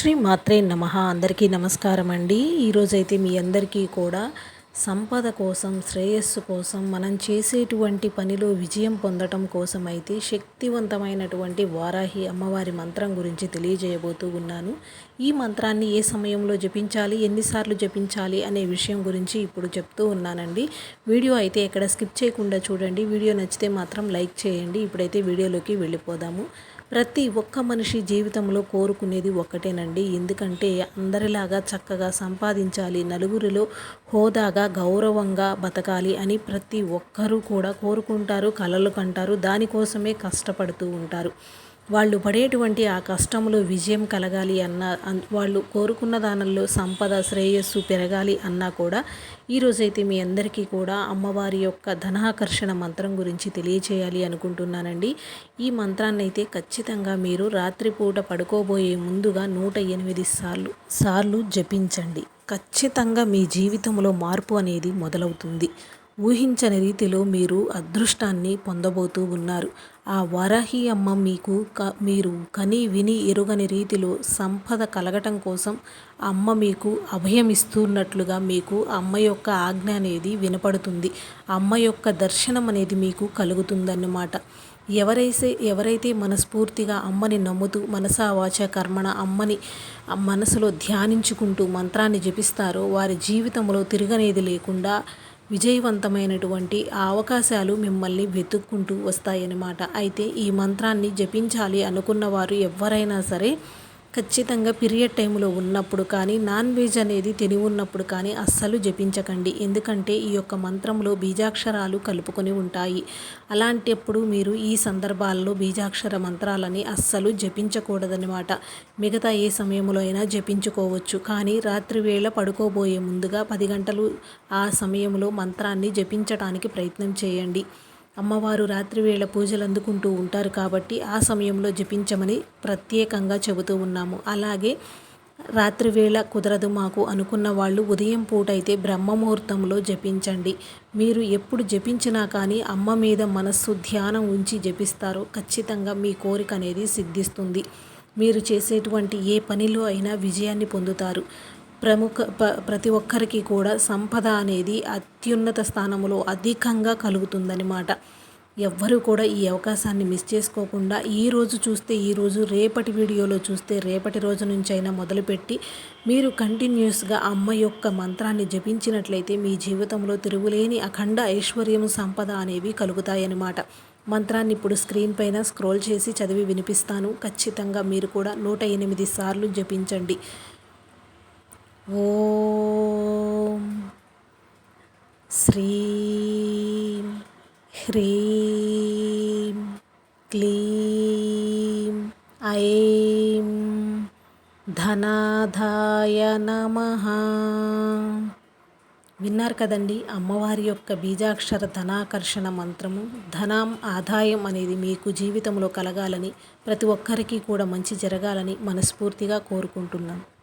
శ్రీ మాత్రే నమ. అందరికీ నమస్కారం అండి. ఈరోజైతే మీ అందరికీ కూడా సంపద కోసం శ్రేయస్సు కోసం మనం చేసేటువంటి పనిలో విజయం పొందటం కోసం అయితే శక్తివంతమైనటువంటి వారాహి అమ్మవారి మంత్రం గురించి తెలియజేయబోతూ ఉన్నాను. ఈ మంత్రాన్ని ఏ సమయంలో జపించాలి ఎన్నిసార్లు జపించాలి అనే విషయం గురించి ఇప్పుడు చెప్తూ ఉన్నానండి. వీడియో అయితే ఎక్కడ స్కిప్ చేయకుండా చూడండి. వీడియో నచ్చితే మాత్రం లైక్ చేయండి. ఇప్పుడైతే వీడియోలోకి వెళ్ళిపోదాము. ప్రతి ఒక్క మనిషి జీవితంలో కోరుకునేది ఒక్కటేనండి ఎందుకంటే అందరిలాగా చక్కగా సంపాదించాలి నలుగురిలో హోదాగా గౌరవంగా బతకాలి అని ప్రతి ఒక్కరూ కూడా కోరుకుంటారు కలలు కంటారు దానికోసమే కష్టపడుతూ ఉంటారు. వాళ్ళు పడేటువంటి ఆ కష్టంలో విజయం కలగాలి అన్న వాళ్ళు కోరుకున్న దానంలో సంపద శ్రేయస్సు పెరగాలి అన్నా కూడా ఈరోజైతే మీ అందరికీ కూడా అమ్మవారి యొక్క ధనాకర్షణ మంత్రం గురించి తెలియచేయాలి అనుకుంటున్నానండి. ఈ మంత్రాన్ని అయితే ఖచ్చితంగా మీరు రాత్రిపూట పడుకోబోయే ముందుగా నూట ఎనిమిది సార్లు సార్లు జపించండి. ఖచ్చితంగా మీ జీవితంలో మార్పు అనేది మొదలవుతుంది. ఊహించని రీతిలో మీరు అదృష్టాన్ని పొందబోతూ ఉన్నారు. ఆ వరహి అమ్మ మీకు క మీరు కని విని ఎరుగని రీతిలో సంపద కలగటం కోసం అమ్మ మీకు అభయమిస్తున్నట్లుగా మీకు అమ్మ యొక్క ఆజ్ఞ అనేది వినపడుతుంది. అమ్మ యొక్క దర్శనం అనేది మీకు కలుగుతుందన్నమాట. ఎవరైతే ఎవరైతే మనస్ఫూర్తిగా అమ్మని నమ్ముతూ మనసా వాచ కర్మణ అమ్మని మనసులో ధ్యానించుకుంటూ మంత్రాన్ని జపిస్తారో వారి జీవితంలో తిరగనేది లేకుండా విజయవంతమైనటువంటి అవకాశాలు మిమ్మల్ని వెతుక్కుంటూ వస్తాయన్నమాట. అయితే ఈ మంత్రాన్ని జపించాలి అనుకున్న వారు ఎవరైనా సరే ఖచ్చితంగా పీరియడ్ టైంలో ఉన్నప్పుడు కానీ నాన్ వెజ్ అనేది తిని ఉన్నప్పుడు కానీ అస్సలు జపించకండి. ఎందుకంటే ఈ యొక్క మంత్రంలో బీజాక్షరాలు కలుపుకొని ఉంటాయి. అలాంటప్పుడు మీరు ఈ సందర్భాల్లో బీజాక్షర మంత్రాలని అస్సలు జపించకూడదనమాట మిగతా ఏ సమయంలో అయినా జపించుకోవచ్చు. కానీ రాత్రి వేళ పడుకోబోయే ముందుగా పది గంటలు ఆ సమయంలో మంత్రాన్ని జపించడానికి ప్రయత్నం చేయండి. అమ్మవారు రాత్రివేళ పూజలు అందుకుంటూ ఉంటారు కాబట్టి ఆ సమయంలో జపించమని ప్రత్యేకంగా చెబుతూ ఉన్నాము. అలాగే రాత్రివేళ కుదరదు మాకు అనుకున్న వాళ్ళు ఉదయం పూట అయితే బ్రహ్మముహూర్తంలో జపించండి. మీరు ఎప్పుడు జపించినా కానీ అమ్మ మీద మనస్సు ధ్యానం ఉంచి జపిస్తారో. ఖచ్చితంగా మీ కోరిక అనేది సిద్ధిస్తుంది. మీరు చేసేటువంటి ఏ పనిలో అయినా విజయాన్ని పొందుతారు. ప్రముఖ ప ప్రతి ఒక్కరికి కూడా సంపద అనేది అత్యున్నత స్థానంలో అధికంగా కలుగుతుందనమాట ఎవ్వరూ కూడా ఈ అవకాశాన్ని మిస్ చేసుకోకుండా ఈ రోజు చూస్తే ఈరోజు రేపటి వీడియోలో చూస్తే రేపటి రోజు నుంచైనా మొదలుపెట్టి మీరు కంటిన్యూస్గా అమ్మ యొక్క మంత్రాన్ని జపించినట్లయితే మీ జీవితంలో తిరుగులేని అఖండ ఐశ్వర్యం సంపద అనేవి కలుగుతాయన్నమాట మంత్రాన్ని ఇప్పుడు స్క్రీన్ పైన స్క్రోల్ చేసి చదివి వినిపిస్తాను. ఖచ్చితంగా మీరు కూడా నూట ఎనిమిది సార్లు జపించండి. ఓం శ్రీం హ్రీం క్లీం ఐం ధనాధాయ నమ. విన్నారు కదండి అమ్మవారి యొక్క బీజాక్షర ధనాకర్షణ మంత్రము. ధనం ఆదాయం అనేది మీకు జీవితంలో కలగాలని ప్రతి ఒక్కరికి కూడా మంచి జరగాలని మనస్ఫూర్తిగా కోరుకుంటున్నాను